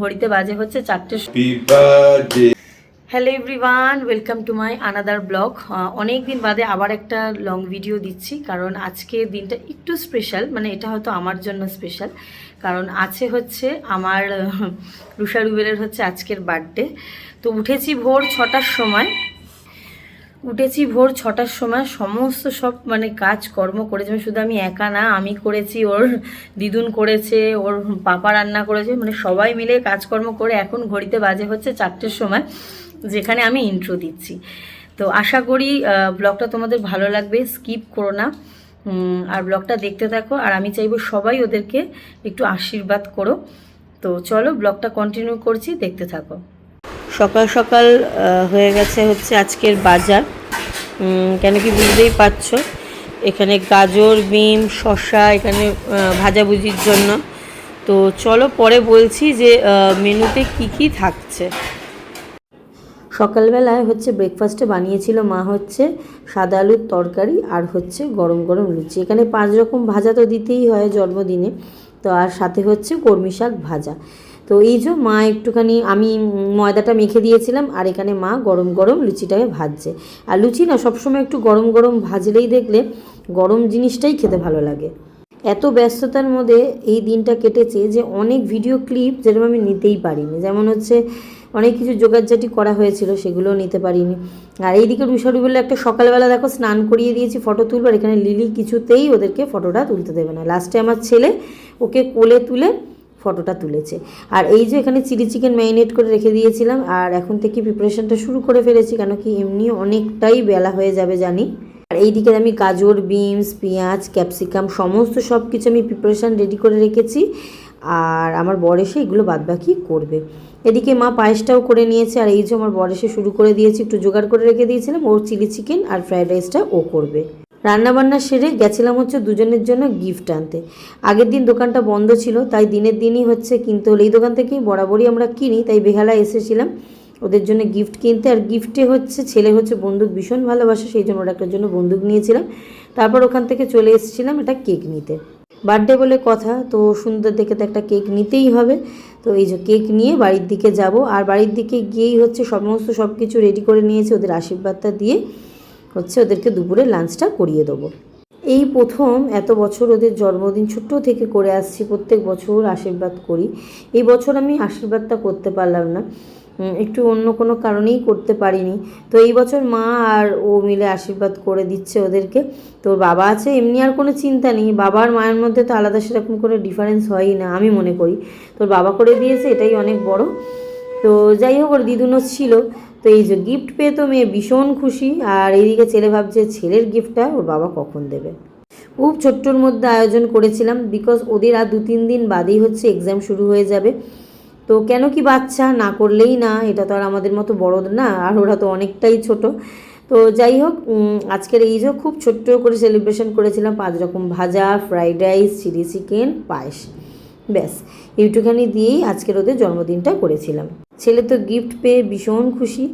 ঘড়িতে বাজে হচ্ছে চারটে hello everyone welcome to my another blog অনেক দিন বাদে আবার একটা লং ভিডিও দিচ্ছি কারণ আজকে দিনটা একটু স্পেশাল মানে এটা হয়তো আমার জন্য স্পেশাল কারণ আছে হচ্ছে আমার রুষা রুবেলের হচ্ছে আজকের বার্থডে তো উঠেছি ভোর ছটার সময় উঠেছি ভোর ছটার সময়, সমস্ত সব মানে কাজ কর্ম করেছে। মানে শুধু আমি একা না, আমি করেছি, ওর দিদুন করেছে, ওর পাপা রান্না করেছে মানে সবাই মিলে কাজকর্ম করে এখন ঘড়িতে বাজে হচ্ছে চারটের সময়, যেখানে আমি ইন্ট্রো দিচ্ছি। তো আশা করি ব্লগটা তোমাদের ভালো লাগবে স্কিপ করো না। আর ব্লগটা দেখতে থাকো, আর আমি চাইব সবাই ওদেরকে একটু আশীর্বাদ করো। তো চলো ব্লগটা কন্টিনিউ করছি, দেখতে থাকো। সকাল সকাল হয়ে গেছে হচ্ছে আজকের বাজার। কেন কি বুঝতেই পারছ? এখানে গাজর, বিম, শসা, এখানে ভাজাভুজির জন্য। তো চলো পরে বলছি যে মেনুতে কি কি থাকছে। সকালবেলায় হচ্ছে ব্রেকফাস্টে বানিয়েছিল মা হচ্ছে সাদা আলুর তরকারি আর হচ্ছে গরম গরম লুচি। এখানে পাঁচ রকম ভাজা তো দিতেই হয় জন্মদিনে। তো আর সাথে হচ্ছে কর্মী শাক ভাজা। তো এই যে মা একটুখানি, আমি ময়দাটা মেখে দিয়েছিলাম, আর এখানে মা গরম গরম লুচিটাকে ভাজছে। আর লুচি না, সবসময় একটু গরম গরম ভাজলেই দেখলে গরম জিনিসটাই খেতে ভালো লাগে। এত ব্যস্ততার মধ্যে এই দিনটা কেটেছে যে অনেক ভিডিও ক্লিপ যেরকম আমি নিতেই পারিনি। যেমন হচ্ছে অনেক কিছু জোগাড়জাটি করা হয়েছিল, সেগুলোও নিতে পারিনি। আর এইদিকে রুষারু বলে একটা সকালবেলা দেখো স্নান করিয়ে দিয়েছি, ফটো তুলবার এখানে লিলি কিছুতেই ওদেরকে ফটোটা তুলতে দেবে না। লাস্টে আমার ছেলে ওকে কোলে তুলে ফটোটা তুলেছে। আর এই যে এখানে চিলি চিকেন ম্যারিনেট করে রেখে দিয়েছিলাম, আর এখন থেকে প্রিপারেশনটা শুরু করে ফেলেছি, কেন কি এমনি অনেকটাই বেলা হয়ে যাবে জানি। আর এইদিকে আমি গাজর, বিনস, পেঁয়াজ, ক্যাপসিকাম সমস্ত সব কিছু আমি প্রিপারেশান রেডি করে রেখেছি, আর আমার বর এগুলো বাদবাকি করবে। এদিকে মা পায়েসটাও করে নিয়েছে, আর এই যে আমার বর এসে শুরু করে দিয়েছি, একটু জোগাড় করে রেখে দিয়েছিলাম, ওর চিলি চিকেন আর ফ্রায়েড রাইসটা ও করবে। রান্নাবান্না সেরে গেছিলাম হচ্ছে দুজনের জন্য গিফট আনতে। আগের দিন দোকানটা বন্ধ ছিল, তাই দিনের দিনই হচ্ছে কিনতে হলো। এই দোকান থেকেই বরাবরই আমরা কিনি, তাই বেহালায় এসেছিলাম। ওদের জন্য গিফট কিনতে, আর গিফটে হচ্ছে ছেলে হচ্ছে বন্দুক ভীষণ ভালোবাসে, সেই জন্য ওরা একটার জন্য বন্দুক নিয়েছিলাম। তারপর ওখান থেকে চলে এসেছিলাম এটা কেক নিতে। বার্থডে বলে কথা, তো সুন্দর দেখে তো একটা কেক নিতেই হবে। তো এই যে কেক নিয়ে বাড়ির দিকে যাব, আর বাড়ির দিকে গিয়েই হচ্ছে সমস্ত সব কিছু রেডি করে নিয়েছি, ওদের আশীর্বাদটা দিয়ে। হচ্ছে ওদেরকে দুপুরে লাঞ্চটা করিয়ে দেবো। এই প্রথম এত বছর ওদের জন্মদিন ছোট্ট থেকে করে আসছি, প্রত্যেক বছর আশীর্বাদ করি। এই বছর আমি আশীর্বাদটা করতে পারলাম না। একটু অন্য কোনো কারণেই করতে পারিনি। তো এই বছর মা আর ও মিলে আশীর্বাদ করে দিচ্ছে ওদেরকে। তোর বাবা আছে, এমনি আর কোনো চিন্তা নেই। বাবার মায়ের মধ্যে তো আলাদা সেরকম কোনো ডিফারেন্স হয়ই না, আমি মনে করি। তোর বাবা করে দিয়েছে, এটাই অনেক বড়। তো যাই হোক, ওর দিদুনও ছিল। তো এই যে গিফট পেয়ে তো মেয়ে ভীষণ খুশি, আর এইদিকে ছেলে ভাবছে ছেলের গিফটটা ওর বাবা কখন দেবে? খুব ছোট্টর মধ্যে আয়োজন করেছিলাম বিকজ ওদের আর দু তিন দিন বাদেই হচ্ছে এক্সাম শুরু হয়ে যাবে। তো কেন কি বাচ্চা, না করলেই না, এটা তো আর আমাদের মতো বড় না, আর ওরা তো অনেকটাই ছোট। তো যাই হোক আজকের এই যে খুব ছোট্ট করে সেলিব্রেশন করেছিলাম, পাঁচ রকম ভাজা ফ্রাইড রাইস চিলি চিকেন পায়েস। ব্যাস, এইটুখানি দিয়েই আজকের ওদের জন্মদিনটা করেছিলাম। ছেলে তো গিফট পেয়ে ভীষণ খুশি।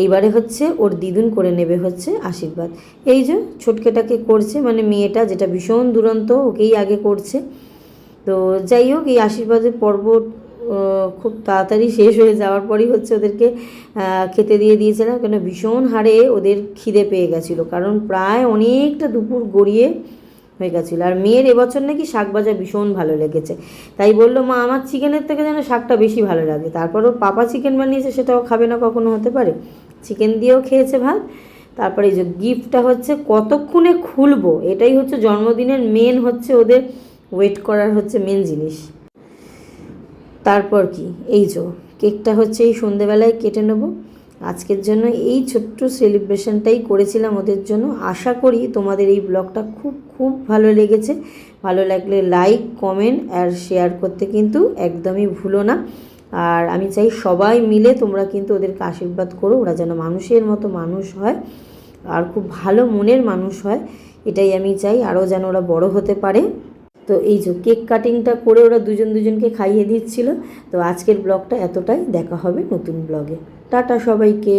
এইবারে হচ্ছে ওর দিদুন করে নেবে হচ্ছে আশীর্বাদ। এই যে ছোটকেটাকে করছে মানে মেয়েটা যেটা ভীষণ দুরন্ত, ওকেই আগে করছে। তো যাই হোক, এই আশীর্বাদের পর্ব খুব তাড়াতাড়ি শেষ হয়ে যাওয়ার পরই হচ্ছে ওদেরকে খেতে দিয়ে দিয়েছিলাম কেন ভীষণ হারে ওদের খিদে পেয়ে গেছিল। কারণ প্রায় অনেকটা দুপুর গড়িয়ে হয়ে গেছিল। আর মেয়ের এবছর নাকি শাক ভাজা ভীষণ ভালো লেগেছে। তাই বলল, মা, আমার চিকেনের থেকে যেন শাকটা বেশি ভালো লাগে। তারপর ওর পাপা চিকেন বানিয়েছে, সেটাও খাবে না কখনো, হতে পারে। চিকেন দিয়েও খেয়েছে ভাত। তারপরে এই যে গিফটটা হচ্ছে, কতক্ষণে খুলবো? এটাই হচ্ছে জন্মদিনের মেন হচ্ছে ওদের ওয়েট করার হচ্ছে মেন জিনিস। তারপর কি? এই যে কেকটা হচ্ছে এই সন্ধেবেলায় কেটে নেব। আজকের জন্য এই ছোট্ট সেলিব্রেশনটাই করেছিলাম ওদের জন্য। আশা করি তোমাদের এই ব্লগটা খুব খুব ভালো লেগেছে। ভালো লাগলে লাইক কমেন্ট আর শেয়ার করতে কিন্তু একদমই ভুলো না। আর আমি চাই সবাই মিলে তোমরা কিন্তু ওদেরকে আশীর্বাদ করো। ওরা যেন মানুষের মতো মানুষ হয় আর খুব ভালো মনের মানুষ হয়, এটাই আমি চাই। আরও যেন ওরা বড় হতে পারে। তো এই যে কেক কাটিংটা করে ওরা দুজন দুজনকে খাইয়ে দিচ্ছিল। তো আজকের ব্লগটা এতটাই। দেখা হবে নতুন ব্লগে। টাটা সবাইকে।